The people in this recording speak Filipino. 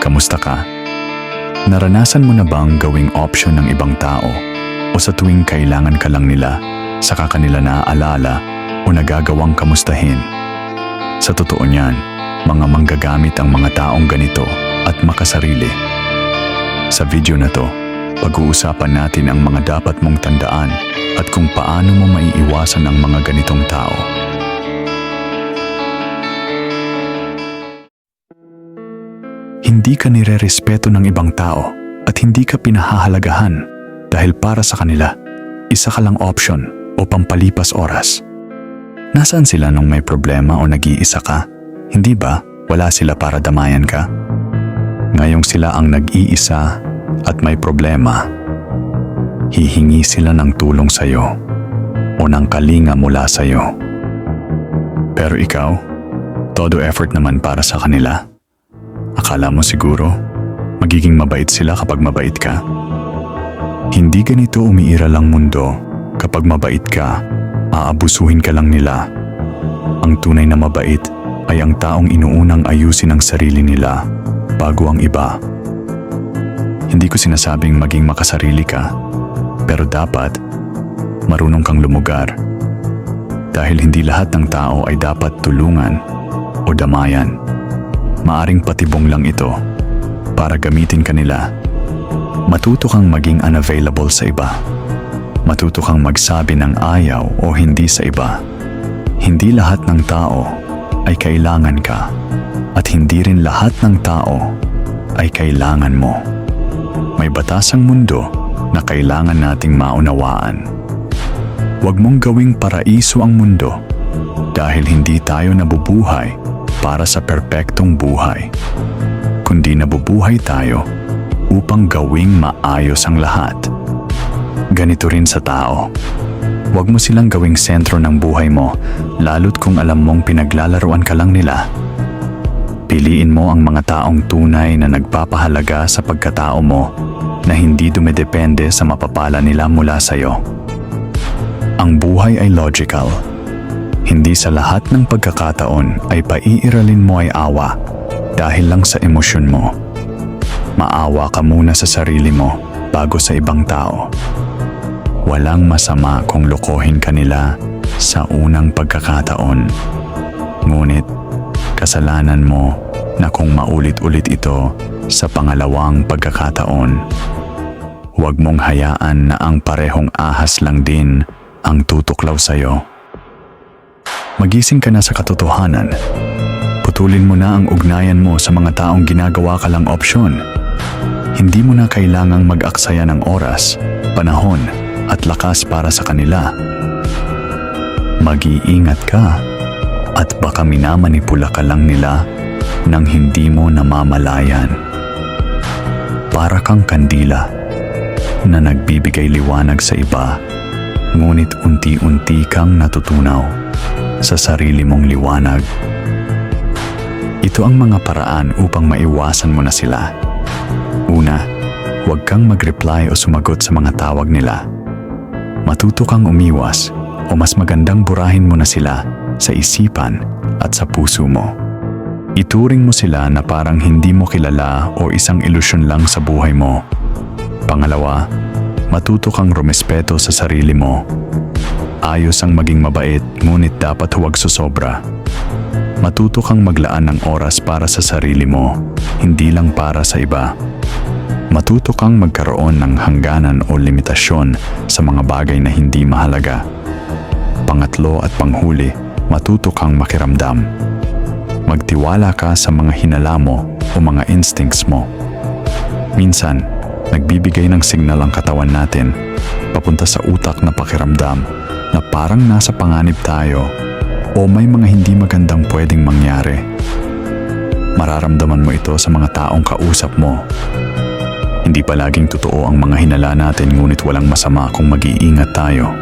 Kamusta ka? Naranasan mo na bang gawing option ng ibang tao o sa tuwing kailangan ka lang nila, saka kanila naaalala o nagagawang kamustahin? Sa totoo niyan, mga manggagamit ang mga taong ganito at makasarili. Sa video na to, pag-uusapan natin ang mga dapat mong tandaan at kung paano mo maiiwasan ang mga ganitong tao. Hindi ka nire-respeto ng ibang tao at hindi ka pinahahalagahan dahil para sa kanila, isa ka lang option o pampalipas oras. Nasaan sila nung may problema o nag-iisa ka? Hindi ba wala sila para damayan ka? Ngayong sila ang nag-iisa at may problema, hihingi sila ng tulong sa'yo o ng kalinga mula sa'yo. Pero ikaw, todo effort naman para sa kanila. Akala mo siguro, magiging mabait sila kapag mabait ka? Hindi ganito umiiral ang mundo. Kapag mabait ka, aabusuhin ka lang nila. Ang tunay na mabait ay ang taong inuunang ayusin ang sarili nila bago ang iba. Hindi ko sinasabing maging makasarili ka, pero dapat marunong kang lumugar. Dahil hindi lahat ng tao ay dapat tulungan o damayan. Maaring patibong lang ito para gamitin kanila. Matuto kang maging unavailable sa iba. Matuto kang magsabi ng ayaw o hindi sa iba. Hindi lahat ng tao ay kailangan ka at hindi rin lahat ng tao ay kailangan mo. May batas ang mundo na kailangan nating maunawaan. Huwag mong gawing paraiso ang mundo dahil hindi tayo nabubuhay para sa perpektong buhay. Kundi nabubuhay tayo upang gawing maayos ang lahat. Ganito rin sa tao. Huwag mo silang gawing sentro ng buhay mo, lalo't kung alam mong pinaglalaruan ka lang nila. Piliin mo ang mga taong tunay na nagpapahalaga sa pagkatao mo na hindi dumedepende sa mapapala nila mula sa'yo. Ang buhay ay logical. Hindi sa lahat ng pagkakataon ay paiiralin mo ay awa dahil lang sa emosyon mo. Maawa ka muna sa sarili mo bago sa ibang tao. Walang masama kung lokohin ka nila sa unang pagkakataon. Ngunit, kasalanan mo na kung maulit-ulit ito sa pangalawang pagkakataon. Huwag mong hayaan na ang parehong ahas lang din ang tutuklaw sa'yo. Magising ka na sa katotohanan. Putulin mo na ang ugnayan mo sa mga taong ginagawa ka lang opsyon. Hindi mo na kailangang mag-aksaya ng oras, panahon, at lakas para sa kanila. Mag-iingat ka at baka minamanipula ka lang nila nang hindi mo namamalayan. Para kang kandila na nagbibigay liwanag sa iba, ngunit unti-unti kang natutunaw sa sarili mong liwanag. Ito ang mga paraan upang maiwasan mo na sila. Una, huwag kang mag-reply o sumagot sa mga tawag nila. Matuto kang umiwas o mas magandang burahin mo na sila sa isipan at sa puso mo. Ituring mo sila na parang hindi mo kilala o isang ilusyon lang sa buhay mo. Pangalawa, matuto kang rumespeto sa sarili mo. Ayos ang maging mabait ngunit dapat huwag susobra. Matuto kang maglaan ng oras para sa sarili mo, hindi lang para sa iba. Matuto kang magkaroon ng hangganan o limitasyon sa mga bagay na hindi mahalaga. Pangatlo at panghuli, matuto kang makiramdam. Magtiwala ka sa mga hinala mo o mga instincts mo. Minsan, nagbibigay ng signal ang katawan natin papunta sa utak na pakiramdam na parang nasa panganib tayo o may mga hindi magandang pwedeng mangyari. Mararamdaman mo ito sa mga taong kausap mo. Hindi palaging totoo ang mga hinala natin ngunit walang masama kung mag-iingat tayo.